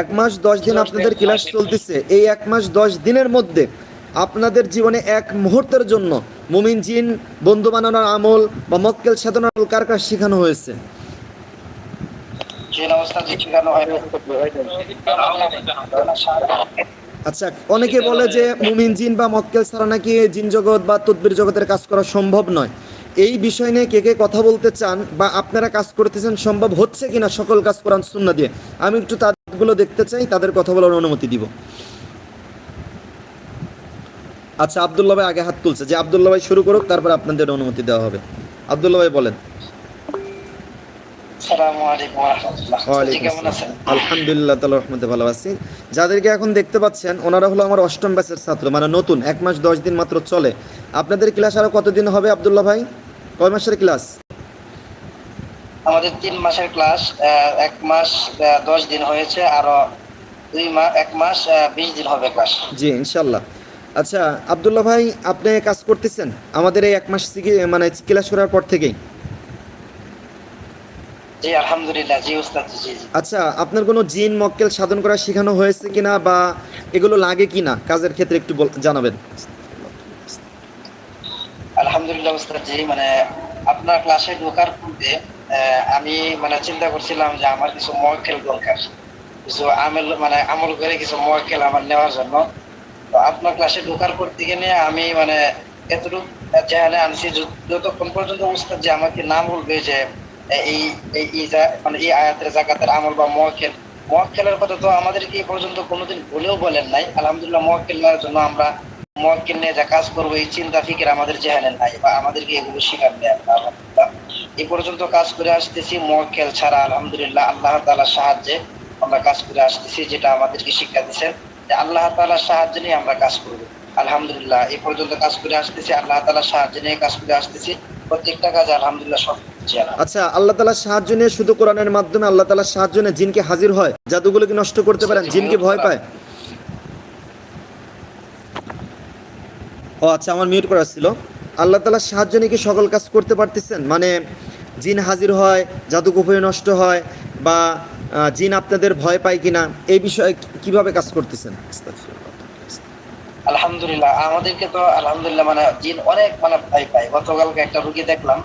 এক মাস দশ দিন আপনাদের ক্লাস চলতেছে। এই এক মাস দশ দিনের মধ্যে আপনাদের জীবনে এক মুহূর্তের জন্য মুমিন জিন, বন্ধু বানানোর আমল বা মক্কেল সাধনার আমল কার কার শেখানো হয়েছে শেখানো আচ্ছা অনেকে বলে যে মুমিন জিন বা মক্কেল ছাড়া নাকি জিন জগৎ বা তদ্বির জগতের কাজ করা সম্ভব নয়। এই বিষয় নিয়ে কে কে কথা বলতে চান বা আপনারা কাজ করতেছেন সম্ভব হচ্ছে কিনা সকল কাজ করান শূন্য দিয়ে, আমি একটু তাদেরগুলো দেখতে চাই, তাদের কথা বলার অনুমতি দিব। আচ্ছা আবদুল্লাহ ভাই আগে হাত তুলছে। যে আবদুল্লাহ ভাই শুরু করুক, তারপর আপনাদের অনুমতি দেওয়া হবে। আবদুল্লাহ ভাই বলেন আসসালামু আলাইকুম ওয়া রাহমাতুল্লাহ জি, ওয়ালাইকুম কেমন আছেন আসসালাম। আলহামদুলিল্লাহ তালা রহমতে ভালো আছি। যাদেরকে এখন দেখতে পাচ্ছেন ওনারা হলো আমার অষ্টম ব্যাচের ছাত্র মানে নতুন এক মাস দশ দিন মাত্র চলে। আপনাদের ক্লাস আরও কতদিন হবে আবদুল্লাহ ভাই? কয় মাসের ক্লাস আমাদের তিন মাসের ক্লাস এক মাস দশ দিন হয়েছে আরও দুই মাস এক মাস বিশ দিন হবে ক্লাস জি ইনশাল্লাহ আচ্ছা আবদুল্লাহ ভাই আপনি কাজ করতেছেন? আমাদের এই এক মাস মানে ক্লাস করার পর থেকেই। জি আলহামদুলিল্লাহ জি উস্তাদ জি আচ্ছা আপনার কোনো জিন মক্কেল সাধন করা শেখানো হয়েছে কিনা বা এগুলো লাগে কিনা? কাজের ক্ষেত্রে একটু জানাবেন। আলহামদুলিল্লাহ উস্তাদ জি মানে আপনার ক্লাসে ঢোকার পূর্বে আমি মানে চিন্তা করছিলাম যে আমার কিছু মক্কেল দরকার। কিছু আমল মানে আমল করে কিছু মক্কেল আমার নেওয়ার জন্য। তো আপনার ক্লাসে ঢোকার পর থেকে নিয়ে আমি মানে এতটুকু চ্যানেলে আনছি যতক্ষণ পর্যন্ত উস্তাদ যে আমাকে নাম বলবে যে মানে এই আয়াতের জাকাতের আমল বা কথা তো আমাদেরকে এই পর্যন্ত কোনোদিন বলেন নাই। আলহামদুলিল্লাহ জন্য আমরা নিয়ে যা কাজ করব, এই চিন্তা আমাদের নাই বা আমাদেরকে এগুলো এই পর্যন্ত কাজ করে আসতেছি ছাড়া, আলহামদুলিল্লাহ আল্লাহ তাআলার সাহায্যে আমরা কাজ করে আসতেছি, যেটা আমাদেরকে শিক্ষা দিচ্ছেন যে আল্লাহ তাআলার সাহায্য নিয়ে আমরা কাজ করব। আলহামদুলিল্লাহ, এই পর্যন্ত কাজ করে আসতেছি, আল্লাহ তাআলার সাহায্য নিয়ে কাজ করে আসতেছি। প্রত্যেকটা কাজ আলহামদুলিল্লাহ সব আচ্ছা আল্লাহ তালার সাহায্য নিয়ে শুধু কোরআনের মাধ্যমে আল্লাহ তালার সাহায্য নিয়ে জিনকে হাজির হয়? জাদুগুলোকে নষ্ট করতে পারেন? জিনকে ভয় পায়? ও আচ্ছা আমার মিউট করা ছিল। আল্লাহ তালার সাহায্য নিয়ে কি সকল কাজ করতে পারতেছেন? মানে জিন হাজির হয় জাদু কুপুরে নষ্ট হয় বা জিন আপনাদের ভয় পায় কিনা? এই বিষয়ে কীভাবে কাজ করতেছেন? আলহামদুলিল্লাহ আমাদেরকে তো আলহামদুলিল্লাহ মানে জিন অনেক মানে ভয় পায়। গতকালকে একটা রুগী দেখলাম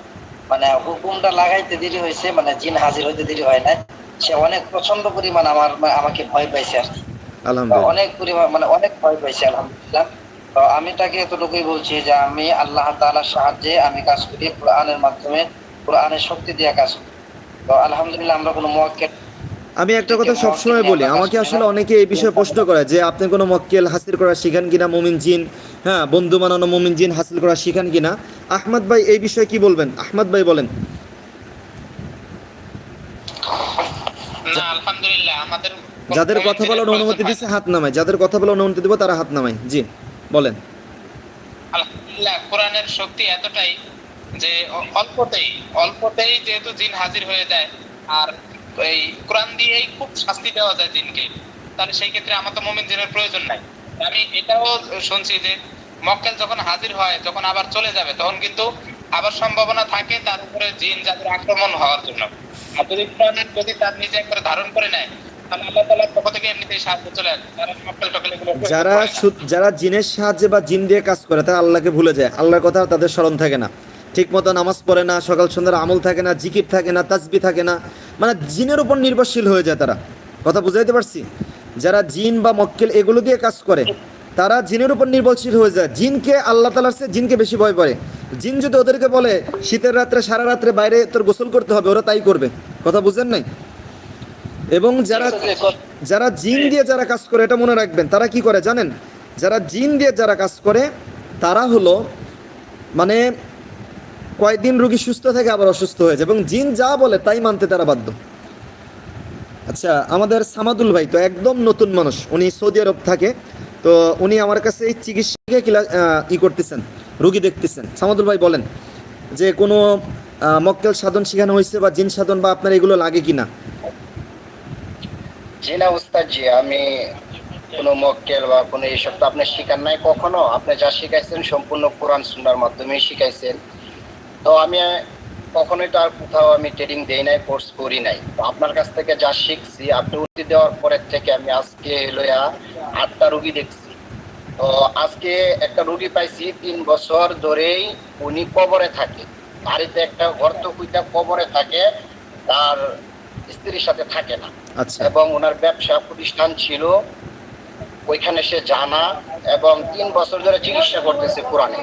মানে হুকুমটা লাগাইতে দেরি হয়েছে মানে জিন হাজির হইতে দেরি হয় না সে অনেক প্রচণ্ড পরিমাণ আমার আমাকে ভয় পাইছে আর অনেক পরিমাণ মানে অনেক ভয় পাইছে আলহামদুলিল্লাহ। তো আমি তাকে এতটুকুই বলছি যে আমি আল্লাহ তালার সাহায্যে আমি কাজ করি কোরআনের মাধ্যমে কোরআনের শক্তি দিয়ে কাজ করি। তো আলহামদুলিল্লাহ আমরা কোনো মুয়াক্কিল আমি একটা কথা সবসময় বলি আমাকে আসলে অনেকে এই বিষয়ে প্রশ্ন করে যে আপনি কোনো মক্কেল হাসিল করা শিখান কিনা? মুমিন জিন হ্যাঁ বন্ধু বানানো মুমিন জিন হাসিল করা শিখান কিনা? আহমদ ভাই এই বিষয়ে কি বলবেন? আহমদ ভাই বলেন। না আলহামদুলিল্লাহ আমাদের যাদের কথা বলার অনুমতি দিচ্ছে হাত নামায়। যাদের কথা বলার অনুমতি দিব তারা হাত নামায়। জি বলেন। আলহামদুলিল্লাহ কোরআনের শক্তি এতটাই যে অল্পতেই অল্পতেই যেহেতু জিন হাজির হয়ে যায় আর এই কোরআন দিয়েই খুব শাস্তি দেওয়া যায় জিনকে তাহলে সেই ক্ষেত্রে আমার তো মোমিন জিনের প্রয়োজন নাই। আমি এটাও শুনছি যে মক্কেল যখন হাজির হয় যখন আবার চলে যাবে তখন কিন্তু আবার সম্ভাবনা থাকে তার উপরে জিন যাদের আক্রমণ হওয়ার জন্য। আর যদি কোরআন যদি তার নিজে একবার ধারণ করে নেয় যারা যারা জিনের সাহায্যে বা জিন দিয়ে কাজ করে তারা আল্লাহকে ভুলে যায়। আল্লাহর কথা তাদের স্মরণ থাকে না। ঠিক মতো নামাজ পড়ে না, সকাল সন্ধ্যার আমল থাকে না, জিকির থাকে না তাজবি থাকে না মানে জিনের উপর নির্ভরশীল হয়ে যায় তারা। কথা বুঝাইতে পারছি? যারা জিন বা মক্কেল এগুলো দিয়ে কাজ করে, তারা জিনের উপর নির্ভরশীল হয়ে যায়। জিনকে আল্লাহ তালার চেয়ে জিনকে বেশি ভয় করে। জিন যদি ওদেরকে বলে, শীতের রাত্রে, সারা রাত্রে বাইরে তোর গোসল করতে হবে, ওরা তাই করবে। কথা বুঝেন নাই? এবং যারা যারা জিন দিয়ে যারা কাজ করে, এটা মনে রাখবেন, তারা কি করে জানেন? যারা জিন দিয়ে যারা কাজ করে, তারা হলো মানে কয়েকদিন রুগী সুস্থ থাকে, আবার অসুস্থ হয়ে যায়। এবং জিন যা বলে, তাই মানতে তারা বাধ্য। আচ্ছা আমাদের সামাদুল ভাই তো একদম নতুন মানুষ। উনি সৌদি আরব থাকে। তো উনি আমার কাছে এই চিকিৎসাকে ই করতেছেন, রুগী দেখতেছেন। সামাদুল ভাই বলেন যে, কোনো মক্কেল সাধন শেখানো হয়েছে বা জিন সাধন বা আপনার এগুলো লাগে কিনা? জি না উস্তাদ জি, আমি কোনো মক্কেল বা কোনো এইসব তো আপনি শিখান নাই কখনো। আপনি যা শিখাইছেন সম্পূর্ণ কোরআন, সুন্নার মাধ্যমে শিখাইছেন। তো আমি কখনোই তো আর কোথাও আমি ট্রেডিং দেই নাই কোর্স করি নাই। তো আপনার কাছ থেকে যা শিখছি আপনি উত্তর দেওয়ার পরের থেকে আমি আজকে লইয়া আটটা রুগী দেখছি। তো আজকে একটা রুগী পাইছি তিন বছর ধরেই উনি কবরে থাকে। বাড়িতে একটা গর্ত কুইটা কবরে থাকে তার স্ত্রীর সাথে থাকে না। আচ্ছা। এবং ওনার ব্যবসা প্রতিষ্ঠান ছিল ওইখানে সে জানা এবং তিন বছর ধরে চিকিৎসা করতেছে কোরআনে।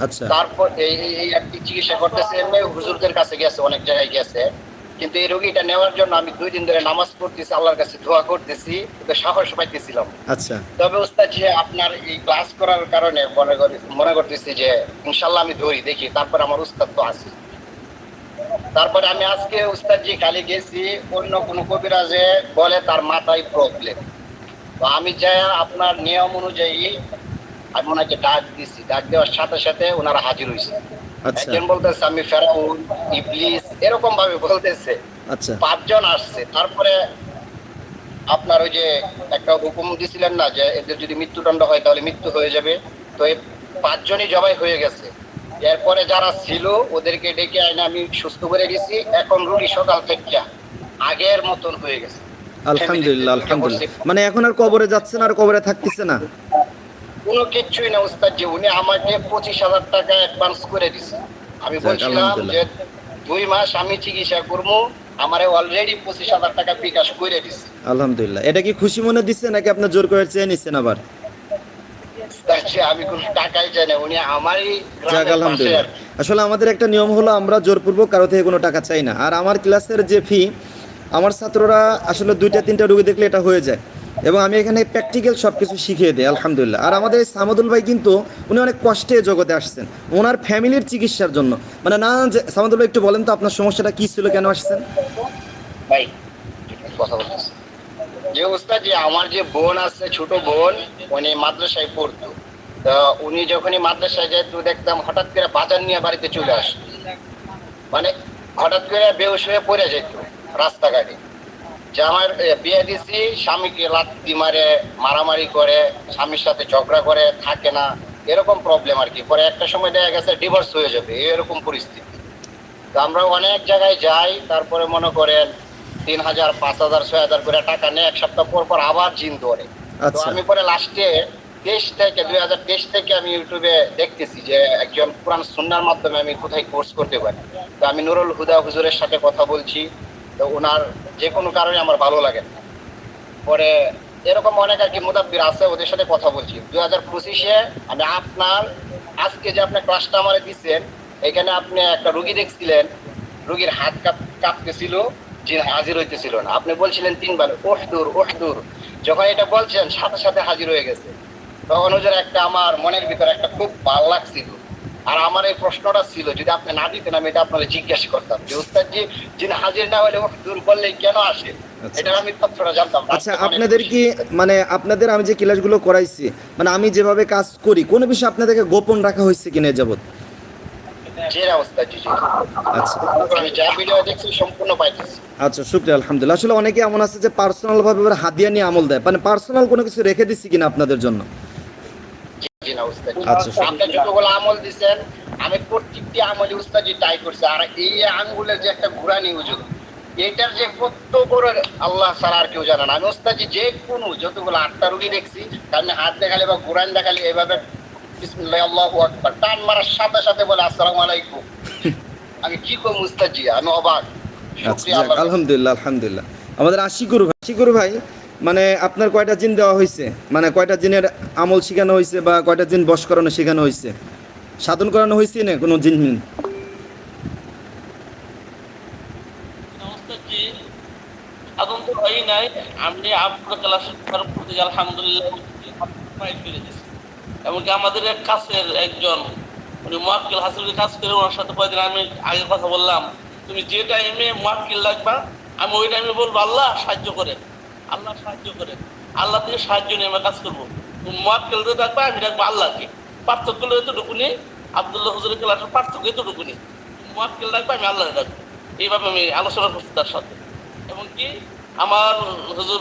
আচ্ছা। তারপর এই এই- কি চিকিৎসা করতেছে এমনি হুজুরদের কাছে গেছে অনেক জায়গায় গেছে। কিন্তু এই রোগীটা নেওয়ার জন্য আমি দুই দিন ধরে নামাজ পড়তেছি আল্লাহর কাছে দোয়া করতেছি সাহস পাইতেছিলাম। আচ্ছা। তবে ওস্তাদ যে আপনার এই ক্লাস করার কারণে মনে করি মনে করতেছি যে ইনশাল্লাহ আমি ধরি দেখি তারপর আমার উস্তাদ তো আছে। তারপরে আমি আজকে উস্তাদ জি কালি গেছি অন্য কোনো কবিরাজে বলে তার মাথায় প্রবলেম তো আমি যাই আপনার নিয়ম অনুযায়ী আমি ওনাকে ডাক দিছি। ডাক দেওয়ার সাথে সাথে ওনারা হাজির হয়েছে আচ্ছা। একজন বলতেছে আমি ফেরাউন ইবলিস এরকম ভাবে বলতেছে। আচ্ছা। পাঁচজন আসছে। তারপরে আপনার ওই যে একটা হুকুম দিছিলেন না যে এদের যদি মৃত্যুদণ্ড হয় তাহলে মৃত্যু হয়ে যাবে। তো এই পাঁচজনই জবাই হয়ে গেছে। এরপরে যারা ছিল ওদেরকে ডেকে আইনে আমি সুস্থ করে গেছি এখন রুগী সকাল থেকে আগের মতন হয়ে গেছে। আলহামদুলিল্লাহ আলহামদুলিল্লাহ। মানে এখন আর কবরে যাচ্ছে না আর কবরে থাকতেছে না? কোনো কিচ্ছুই না উস্তাদ যে উনি আমাকে পঁচিশ হাজার টাকা অ্যাডভান্স করে দিছে। আমি বলছিলাম যে দুই মাস আমি চিকিৎসা করব আমার অলরেডি পঁচিশ হাজার টাকা বিকাশ করে দিছে। আলহামদুলিল্লাহ। এটা কি খুশি মনে দিচ্ছে নাকি আপনার জোর করে চেয়ে নিচ্ছেন আবার? আমি কোনো টাকাই চাই না উনি আমারই যাক আলহামদুলিল্লাহ। আসলে আমাদের একটা নিয়ম হলো আমরা জোরপূর্বক কারও থেকে কোনো টাকা চাই না। আর আমার ক্লাসের যে ফি আমার ছাত্ররা আসলে দুইটা তিনটা রুগী দেখলে এটা হয়ে যায়। এবং আমি এখানে প্র্যাকটিক্যাল সব কিছু শিখিয়ে দিই, আলহামদুলিল্লাহ। আর আমাদের সামাদুল ভাই কিন্তু উনি অনেক কষ্টে জগতে আসছেন। ওনার ফ্যামিলির চিকিৎসার জন্য। মানে না, যে সামাদুল ভাই একটু বলেন তো আপনার সমস্যাটা কী ছিল, কেন আসছেন? ভাই কথা বলতেছি যে উস্তাদ যে আমার যে বোন আছে, ছোট বোন, উনি মাদ্রাসায় পড়তো। তা উনি যখনই মাদ্রাসায় যেত দেখতাম হঠাৎ করে বাজার নিয়ে বাড়িতে চলে আসতো। মানে হঠাৎ করে বেউস হয়ে পড়ে যেত রাস্তাঘাটে। এ, বিয়ে দিছি স্বামীকে লাত্তি মারে মারামারি করে স্বামীর সাথে ঝগড়া করে থাকে না এরকম প্রবলেম আর কি। পরে একটা সময় দেখা গেছে ডিভোর্স হয়ে যাবে এরকম পরিস্থিতি। তো আমরা অনেক জায়গায় যাই তারপরে মনে করেন তিন হাজার পাঁচ হাজার ছয় হাজার করে টাকা নিয়ে এক সপ্তাহ পর পর আবার জিন ধরে। তো আচ্ছা। আমি পরে লাস্টে তেইশ থেকে দুই হাজার তেইশ থেকে আমি ইউটিউবে দেখতেছি যে একজন কোরআন সুন্নার মাধ্যমে আমি কোথায় কোর্স করতে পারি। তো আমি নুরুল হুদা হুজুরের সাথে কথা বলছি। তো ওনার যে কোনো কারণে আমার ভালো লাগে না। পরে এরকম অনেক আর কি মোদাব্বির আছে, ওদের সাথে কথা বলছি। দুই হাজার পঁচিশে আমি আপনার, আজকে যে আপনি ক্লাসটা আমার দিচ্ছেন এখানে আপনি একটা রুগী দেখছিলেন, রুগীর হাত কাঁপ, কাঁপতেছিল যে হাজির হইতেছিল না। আপনি বলছিলেন তিনবার, ওহ দূর ওহ দূর। যখন এটা বলছেন, সাথে সাথে হাজির হয়ে গেছে। তখন ওদের একটা আমার মনের ভিতরে একটা খুব ভালো লাগছিল। আর আমার এই প্রশ্নটা ছিল যদি আপনি না দিতেন আমি এটা আপনাকে জিজ্ঞেস করতাম যে উস্তাদ জি যিনি হাজির না হলে দূর করলে কেন আসে? আচ্ছা। আমি জানতাম আচ্ছা আপনাদের কি মানে আপনাদের আমি যে ক্লাসগুলো করাইছি মানে আমি যেভাবে কাজ করি কোনো বিষয় আপনাদেরকে গোপন রাখা হয়েছে কিনা যাবত আচ্ছা। আচ্ছা শুক্রিয়া আলহামদুলিল্লাহ। আসলে অনেকে এমন আছে যে পার্সোনাল ভাবে হাদিয়া নিয়ে আমল দেয় মানে পার্সোনাল কোনো কিছু রেখে দিচ্ছি কিনা আপনাদের জন্য? না উস্তাদ। আচ্ছা। আপনি যতগুলো আমল দিছেন আমি প্রত্যেকটি আমলে উস্তাদি ট্রাই করছি আর এই আঙ্গুলের যে একটা ঘুরানি হুজুর এটার যে কত বড় আল্লাহ ছাড়া আর কেউ জানে না আমি ওস্তাদি যে কোনো যতগুলো আটটা রুগী দেখছি কারণ হাত দেখালে বা ঘুরান দেখালে এভাবে বিসমিল্লাহ আল্লাহু আকবার টান মারার সাথে সাথে বলে আসসালামু আলাইকুম আমি কি করব উস্তাদি আমি অবাক আচ্ছা। আলহামদুলিল্লাহ আলহামদুলিল্লাহ আমাদের আশিকুর ভাই আশিকুর ভাই মানে আপনার কয়টা জিন দেওয়া হয়েছে? মানে কয়টা জিনের আমল শেখানো হয়েছে বা কয়টা জিন বশ করানো শেখানো হয়েছে? সাধন করানো হয়েছে না কোনো জিন মিন? আমি করে এমনকি আমাদের এক কাছের একজন, উনি মোয়াক্কিল হাসিলের কাজ করে ওনার সাথে কয়েকদিন আমি আগে কথা বললাম, তুমি যে টাইমে মোয়াক্কিল লাগবা আমি ওই টাইমে বলব, আল্লাহ সাহায্য করেন আল্লাহ সাহায্য করেন। আল্লাহ থেকে সাহায্য নিয়ে আমরা কাজ করব। মোয়াক্কিল দিয়ে ডাকবা আমি ডাকবো আল্লাহকে। পার্থক্য হলো এতটুকুনি আবদুল্লাহ হুজুরের ক্লাসের পার্থক্য এতটুকুনি মোয়াক্কিল ডাকবা আমি আল্লাহ ডাকবো। এইভাবে আমি আলোচনা করছি তার সাথে। এবং কি, আমার হুজুর,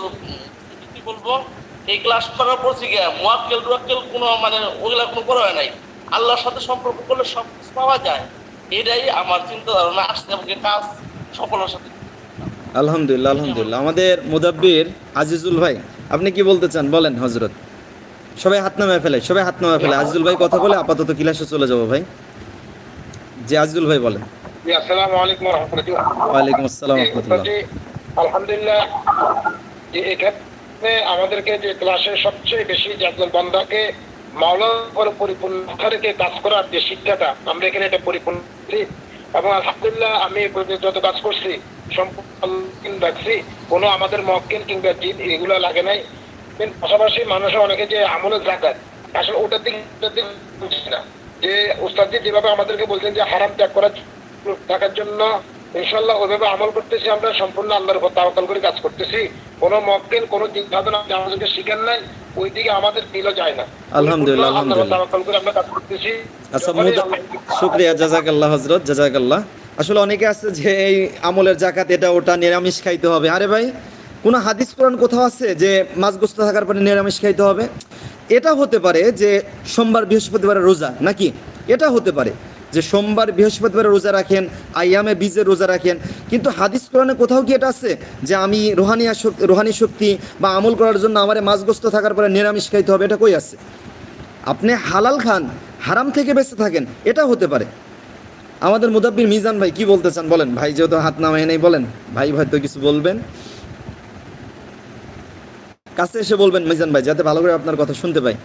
কি বলব, এই ক্লাস করার পর থেকে মোয়াক্কেল টুয়াক্কেল কোনো মানে ওগুলা কোনো করা হয় নাই। আল্লাহর সাথে সম্পর্ক করলে সব পাওয়া যায়। এটাই আমার চিন্তা ধারণা আসছে আমাকে কাজ সকলের সাথে আলহামদুলিল্লাহ আলহামদুলিল্লাহ। আমাদের মুদাব্বির আজিজুল ভাই আপনি কি বলতে চান? বলেন হজরত সবাই হাত নামায় ফেলে সবাই হাত নামায় ফেলে। আজিজুল ভাই কথা বলে আপাতত ক্লাসে চলে যাব ভাই। জি আজিজুল ভাই বলেন। আসসালামু আলাইকুম ওয়ালাইকুম আসসালাম রহমতুল্লাহ। আলহামদুলিল্লাহ এখানে আমাদেরকে যে ক্লাসে সবচেয়ে বেশি একজন বন্ধাকে মাওলার পরিপূর্ণ রেখে কাজ করার যে শিক্ষাটা আমরা এখানে এটা পরিপূর্ণ এবং আলহামদুলিল্লাহ আমি যত কাজ করছি সম্পূর্ণ রাখছি। কোনো আমাদের মক্কেল কিংবা জিন এগুলো লাগে নাই। পাশাপাশি মানুষের অনেকে যে আমলের জাকাত আসলে ওটার দিকে ওটার দিকে বুঝছি না। যে উস্তাদজি যেভাবে আমাদেরকে বলছেন যে হারাম ত্যাগ করার থাকার জন্য ইনশাল্লাহ ওইভাবে আমল করতেছি আমরা সম্পূর্ণ আল্লাহর উপর তাওয়াক্কাল করে কাজ করতেছি। কোনো মক্কেল কোনো দিক সাধনা আমাদেরকে শিখেন নাই ওই দিকে আমাদের দিলও যায় না। আলহামদুলিল্লাহ, আলহামদুলিল্লাহ। তাওয়াক্কাল করে আমরা কাজ করতেছি। আচ্ছা শুক্রিয়া জাজাকাল্লাহ হজরত জাজাকাল্লাহ। আসলে অনেকে আছে যে এই আমলের জাকাত এটা ওটা নিরামিষ খাইতে হবে। আরে ভাই, কোনো হাদিস কোরআন কোথাও আছে যে মাছ গোস্ত থাকার পরে নিরামিষ খাইতে হবে? এটা হতে পারে যে সোমবার বৃহস্পতিবারের রোজা, নাকি? এটা হতে পারে যে সোমবার বৃহস্পতিবার রোজা রাখেন আইয়ামে বীজের রোজা রাখেন। কিন্তু হাদিস কোরআনে কোথাও কি এটা আছে? যে আমি শক্তি রোহানি শক্তি বা আমল করার জন্য আমার মাছ গোস্ত থাকার পরে নিরামিষ খাইতে হবে, এটা কই আছে? আপনি হালাল খান, হারাম থেকে বেঁচে থাকেন, এটা হতে পারে। আমাদের মুদাব্বির মিজান ভাই কি বলতে চান বলেন ভাই যেহেতু হাত নামায় নেই বলেন। ভাই হয়তো কিছু বলবেন। কাছে এসে বলবেন মিজান ভাই যাতে ভালো করে আপনার কথা শুনতে পাই।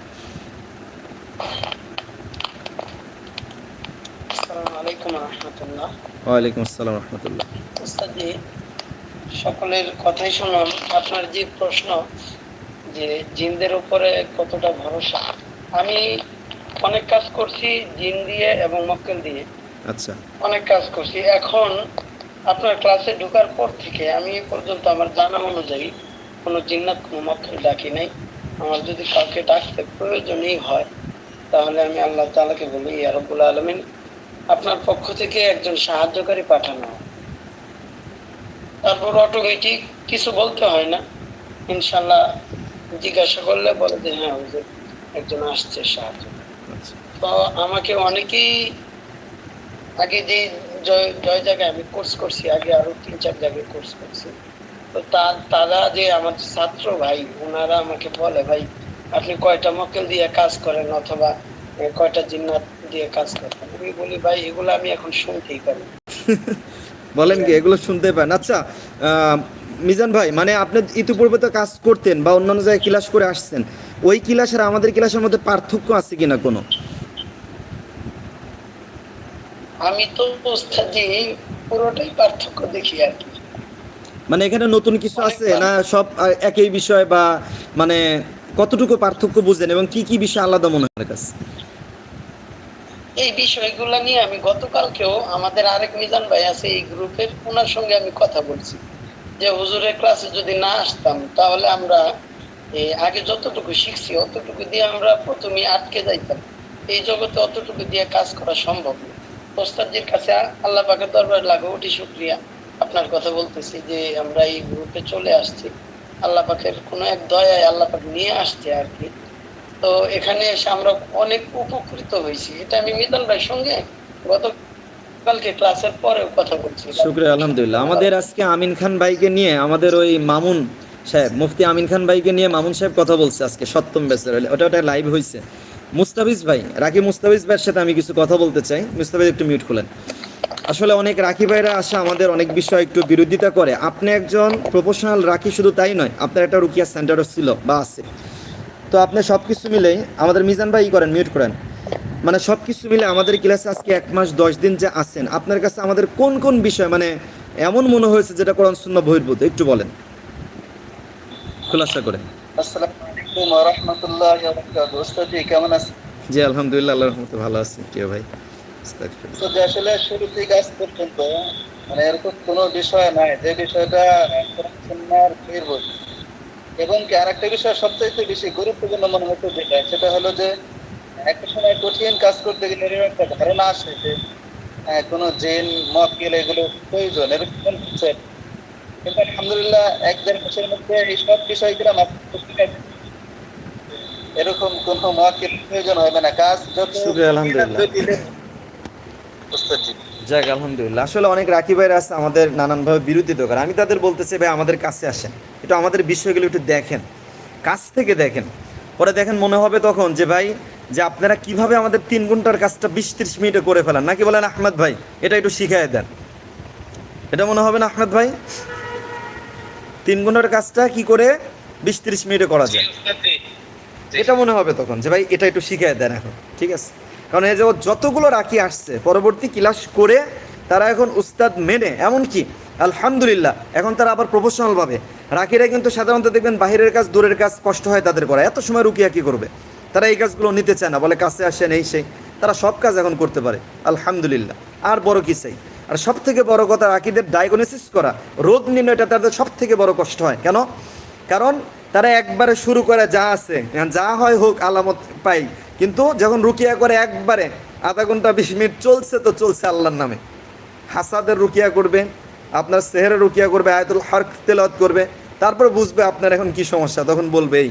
ওয়ালাইকুম আসসালাম রহমতুল্লাহ। সকলের কথাই শুনুন আপনার যে প্রশ্ন যে জিনদের উপরে কতটা ভরসা আমি অনেক কাজ করছি জিন দিয়ে এবং মক্কেল দিয়ে। আচ্ছা। অনেক কাজ করছি। এখন আপনার ক্লাসে ঢোকার পর থেকে আমি এ পর্যন্ত আমার জানা অনুযায়ী কোনো জিন্নাত কোনো মক্কেল ডাকি নাই। আমার যদি কাউকে ডাকতে প্রয়োজনই হয় তাহলে আমি আল্লাহ তাআলাকে বলি ইয়া রব্বুল আলামিন আপনার পক্ষ থেকে একজন সাহায্যকারী পাঠানো। তারপর অটোমেটিক কিছু বলতে হয় না। ইনশাল্লাহ জিজ্ঞাসা করলে বলে যে হ্যাঁ একজন আসছে সাহায্য। আচ্ছা। তো আমাকে অনেকেই আগে যে জয় জয় জায়গায় আমি কোর্স করছি, আগে আরও তিন, চার জায়গায় কোর্স করছি। তো তারা যে আমার ছাত্র ভাই ওনারা আমাকে বলে, ভাই, আপনি কয়টা মক্কেল দিয়ে কাজ করেন অথবা কয়টা জিন্নাত দিয়ে কাজ করেন? আমি বলি, ভাই, এগুলো আমি এখন শুনতেই পারি বলেন কি, এগুলো শুনতে পান আচ্ছা মিজান ভাই মানে আপনি ইতিপূর্বে তো কাজ করতেন বা অন্যান্য জায়গায় ক্লাস করে আসছেন, ওই ক্লাস আর আমাদের ক্লাসের মধ্যে পার্থক্য আছে কিনা কোনো? আমি তো ওস্তাদি পুরোটাই পার্থক্য দেখি আর কি। মানে এখানে নতুন কিছু আছে না সব একই বিষয় বা মানে কতটুকু পার্থক্য বুঝেন এবং কি কি বিষয় আলাদা মনে হয় কাছে? এই বিষয়গুলো নিয়ে আমি গতকালকেও আমাদের আরেক মিজান ভাই আছে এই গ্রুপের ওনার সঙ্গে আমি কথা বলছি। যে হুজুরের ক্লাসে যদি না আসতাম তাহলে আমরা আগে যতটুকু শিখছি অতটুকু দিয়ে আমরা প্রথমে আটকে যাইতাম। এই জগতে অতটুকু দিয়ে কাজ করা সম্ভব না। ওস্তাদজির কাছে আল্লাহ পাকের দরবার লাগো ওটি শুক্রিয়া। আপনার কথা বলতেছি যে আমরা এই গ্রুপে চলে আসছি। আল্লাহ পাকের কোনো এক দয়ায় আল্লাহ পাক নিয়ে আসছে আর কি তো এখানে এসে আমরা অনেক উপকৃত হয়েছি। এটা আমি মিতাল ভাইয়ের সঙ্গে গতকালকে ক্লাসের পরেও কথা বলছি। শুক্রিয়া, আলহামদুলিল্লাহ। আমাদের আজকে আমিন খান ভাইকে নিয়ে আমাদের ওই মামুন সাহেব, মুফতি আমিন খান ভাইকে নিয়ে মামুন সাহেব কথা বলছে আজকে সপ্তম ব্যাচের ওটা ওটা লাইভ হয়েছে মুস্তাফিজ ভাই রাকি মুস্তাফিজ ভাইয়ের সাথে আমি কিছু কথা বলতে চাই। মুস্তাফিজ, একটু মিউট খুলেন। আসলে অনেক রাখি ভাইরা আসে, আমাদের অনেক বিষয় একটু বিরোধিতা করে। আপনি একজন প্রফেশনাল রাখি শুধু তাই নয়, আপনার একটা রুকিয়া সেন্টারও ছিল বা আছে। তো আপনি সব কিছু মিলেই আমাদের মিজান ভাই করেন মিউট করেন। মানে সব কিছু মিলে আমাদের ক্লাসে আজকে এক মাস, দশ দিন যে আছেন, আপনার কাছে আমাদের কোন কোন বিষয় মানে এমন মনে হয়েছে যেটা কোরআন শূন্য বহির্ভূত? একটু বলেন। খুলাসা করে। আসসালামু আলাইকুম ওয়া রাহমাতুল্লাহি ওয়া বারাকাতুহু। ওস্তাদ কেমন আছেন? জি আলহামদুলিল্লাহ আল্লাহর রহমতে ভালো আছি। প্রিয় ভাই। তো আসলে শুরু থেকে আজ পর্যন্ত মানে এরকম কোনো বিষয় নাই। যে বিষয়টা কোরআন সুন্নাহর এবং কি আরেকটা বিষয় সবচাইতে বেশি গুরুত্বপূর্ণ মনে হতো যেটা সেটা হলো যে একটা সময় কঠিন কাজ করতে গেলে এরকম একটা ধারণা আসে যে হ্যাঁ, কোনো জেন মক্কেল এগুলো প্রয়োজন এরকম কোনো কিন্তু আলহামদুলিল্লাহ এক দেড় মাসের মধ্যে এই সব বিষয়গুলো গেছে। এরকম কোনো মক্কেল প্রয়োজন হবে না। কাজ যত আলহামদুলিল্লাহ। যাক আলহামদুলিল্লাহ। আসলে অনেক রাখি ভাইরা আছে আমাদের নানানভাবে বিরোধিতা করে। আমি তাদের বলতেছি ভাই আমাদের কাছে আসেন। একটু আমাদের বিষয়গুলো একটু দেখেন। কাছ থেকে দেখেন। পরে দেখেন মনে হবে তখন যে ভাই যে আপনারা কীভাবে আমাদের তিন ঘণ্টার কাজটা বিশ ত্রিশ মিনিটে করে ফেলেন? নাকি বলেন আহমেদ ভাই এটা একটু শিখাই দেন। এটা মনে হবে না আহমেদ ভাই? তিন ঘণ্টার কাজটা কি করে বিশ ত্রিশ মিনিটে করা যায়। এটা মনে হবে তখন যে ভাই এটা একটু শিখিয়ে দেন এখন, ঠিক আছে? কারণ এই যে ও যতগুলো রাখি আসছে, পরবর্তী ক্লাস করে তারা এখন উস্তাদ মেনে, এমনকি আলহামদুলিল্লাহ, এখন তারা আবার প্রফেশনাল ভাবে। রাখিরা কিন্তু সাধারণত দেখবেন বাহিরের কাজ, দূরের কাজ কষ্ট হয় তাদের করা এত সময় রুকিয়া কি করবে? তারা এই কাজগুলো নিতে চায় না, বলে কাছে আসেন এই সেই। তারা সব কাজ এখন করতে পারে, আলহামদুলিল্লাহ। আর বড় কি চাই? আর সব থেকে বড় কথা রাখিদের ডায়াগনোসিস করা, রোগ নির্ণয়টা তাদের সব থেকে বড় কষ্ট হয়। কেন? কারণ তারা একবারে শুরু করে যা আছে। যা হয় হোক, আলামত পাই। কিন্তু যখন রুকিয়া করে একবারে আধা ঘণ্টা, বিশ মিনিট চলছে, তো চলছে আল্লাহর নামে। হাসাদের রুকিয়া করবে, আপনার সেহেরে রুকিয়া করবে, আয়তুল হরক তেলাওয়াত করবে। তারপর বুঝবে আপনার এখন কি সমস্যা, তখন বলবে, এই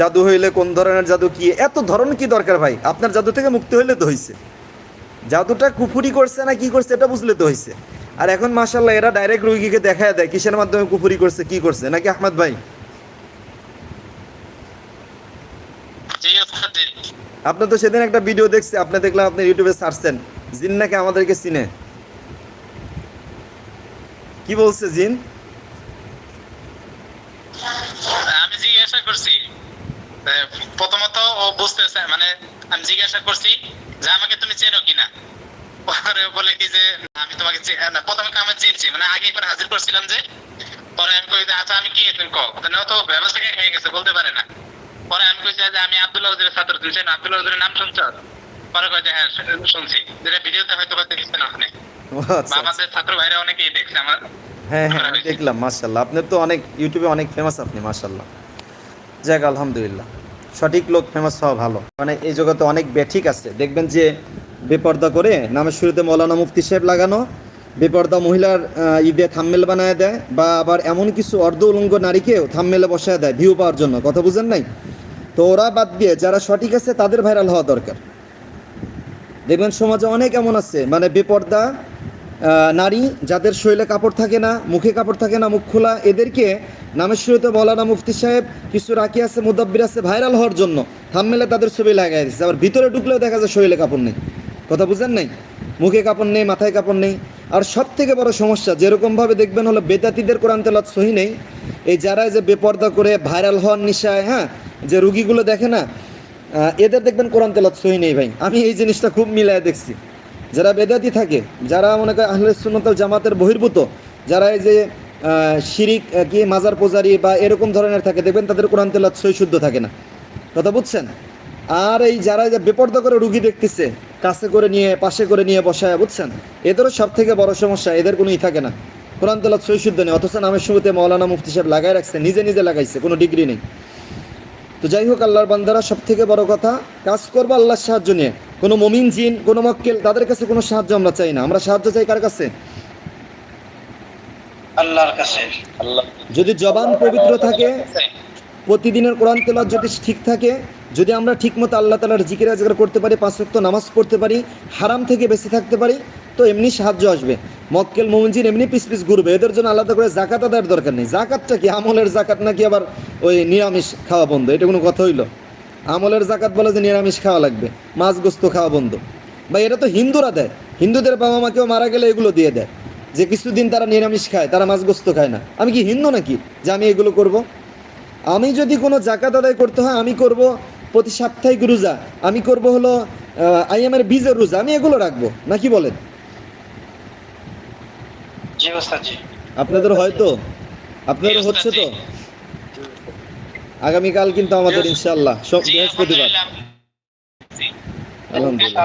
জাদু হইলে কোন ধরনের জাদু কি? এত ধরন কি দরকার ভাই? আপনার জাদু থেকে মুক্তি হইলে তো হয়েছে জাদুটা কুফুরি করছে না কি করছে, এটা বুঝলে তো হয়েছে আর এখন মাসাল্লাহ এরা ডাইরেক্ট রুগীকে দেখায় দেয়, কিসের মাধ্যমে কুফুরি করছে, কি করছে? নাকি আহমদ ভাই জি উস্তাদ জি আপনি তো সেদিন একটা ভিডিও দেখছি, আপনি দেখলাম আপনি ইউটিউবে সার্চছেন জিন নাকি আমাদেরকে চিনে? কি বলছে জিন? আমি জিজ্ঞাসা করছি প্রথমত ও বুঝতেছে মানে আমি জিজ্ঞাসা করছি যে আমাকে তুমি চেনো কিনা? পরে বলে কি যে, আমি তোমাকে প্রথমে আমি চিনছি মানে আগে একবার হাজির করছিলাম যে, পরে আমি কই আচ্ছা আমি কি তুমি কও? তো ব্যবস্থা হয়ে গেছে, বলতে পারে না। পরে আমি কইছি যে আমি আব্দুল্লাহ হুজুরের ছাত্র তুমি চেনো আব্দুল্লাহ হুজুরের নাম শুনছ? পরে কই যে হ্যাঁ শুনছি। যেটা ভিডিওতে হয়তো বা দেখছেন ওখানে বা আচ্ছা আচ্ছা। আমাদের ছাত্র ভাইরা অনেকেই দেখছে আমার। হ্যাঁ হ্যাঁ দেখলাম মার্শাল্লাহ আপনার তো অনেক ইউটিউবে অনেক ফেমাস আপনি মার্শাল্লাহ যাক আলহামদুলিল্লাহ। সঠিক লোক ফেমাস হওয়া ভালো। মানে এই জগতে অনেক ব্যাঠিক আছে। দেখবেন যে বেপর্দা করে নামের শুরুতে মৌলানা মুফতি সাহেব লাগানো বেপর্দা মহিলার ঈদে থাম্মেল বানায় দেয় বা আবার এমন কিছু অর্ধ উলঙ্গ নারীকেও থাম্মেলে বসায় দেয় ভিউ পাওয়ার জন্য। কথা বুঝেন নাই? তো ওরা বাদ দিয়ে যারা সঠিক আছে তাদের ভাইরাল হওয়া দরকার। দেখবেন সমাজে অনেক এমন আছে মানে বেপর্দা নারী যাদের শরীরে কাপড় থাকে না, মুখে কাপড় থাকে না, মুখ খোলা, এদেরকে নামের শুরুতে মৌলানা মুফতি সাহেব, কিছু রাখি আছে, মুদাব্বির আছে ভাইরাল হওয়ার জন্য থামমেলে তাদের ছবি লাগাই দিচ্ছে আবার ভিতরে ঢুকলেও দেখা যায় শরীরে কাপড় নেই। কথা বুঝেন নাই? মুখে কাপড় নেই, মাথায় কাপড় নেই। আর সব থেকে বড় সমস্যা, যেরকমভাবে দেখবেন হলো বেদাতিদের কোরআন তেলাত সহি নেই। এই যারা যে বেপর্দা করে ভাইরাল হওয়ার নিশায় হ্যাঁ যে রুগীগুলো দেখে না এদের দেখবেন কোরআন তেলাত সহি নেই ভাই। আমি এই জিনিসটা খুব মিলায় দেখছি। যারা বেদাতি থাকে, যারা মনে করে আহলে জামাতের বহির্ভূত, যারা এই যে শিরিক কি মাজার পূজারি বা এরকম ধরনের থাকে, দেখবেন তাদের কোরআন তেলাত সহি শুদ্ধ থাকে না। কথা বুঝছেন? আর এই যারা যে বেপর্দা করে রুগী দেখতেছে, কাছে করে নিয়ে, পাশে করে নিয়ে বসায়, বুঝছেন? এদেরও সব থেকে বড় সমস্যা, এদের কোনো ই থাকে না। কোরআন তেলাত সহি শুদ্ধ নেই, অথচ নামের শুরুতে মৌলানা মুফতি সাহেব লাগাই রাখছে, নিজে নিজে লাগাইছে, কোনো ডিগ্রি নেই। তো যাই হোক আল্লাহর বান্দারা সব থেকে বড় কথা কাজ করব আল্লাহর সাহায্য নিয়ে। কোনো মমিন জিন কোনো মক্কেল তাদের কাছে কোনো সাহায্য আমরা চাই না। আমরা সাহায্য চাই কার কাছে? আল্লাহর কাছে। আল্লাহ যদি জবান পবিত্র থাকে প্রতিদিনের কোরআন তেলাওয়াত যদি ঠিক থাকে যদি আমরা ঠিকমতো আল্লাহ তালার জিকির আজগার করতে পারি পাঁচ ওয়াক্ত নামাজ পড়তে পারি হারাম থেকে বেঁচে থাকতে পারি তো এমনি সাহায্য আসবে। মক্কেল মোমিনজিন এমনি পিস পিস ঘুরবে। এদের জন্য আলাদা করে জাকাত আদায়ের দরকার নেই। জাকাতটা কি? আমলের জাকাত নাকি আবার ওই নিরামিষ খাওয়া বন্ধ? এটা কোনো কথা হইল? আমলের জাকাত বলে যে নিরামিষ খাওয়া লাগবে। মাছ গোস্ত খাওয়া বন্ধ। বা এটা তো হিন্দুরা দেয়। হিন্দুদের বাবা মাকেও মারা গেলে এগুলো দিয়ে দেয়। যে কিছুদিন তারা নিরামিষ খায়, তারা মাছ গোস্ত খায় না। আমি কি হিন্দু নাকি যে আমি এগুলো করব? আমি যদি কোনো জাকাত আদায় করতে হয়, আমি করব প্রতি সাপ্তাহিক রোজা। আমি করব হলো আইএমের বীজের রোজা। আমি এগুলো রাখব। নাকি বলেন? জি ওস্তাদ জি আপনাদের হয়তো আপনাদের হচ্ছে তো। আগামীকাল কিন্তু আমাদের ইনশাল্লাহ সব বৃহস্পতিবার। আলহামদুলিল্লাহ।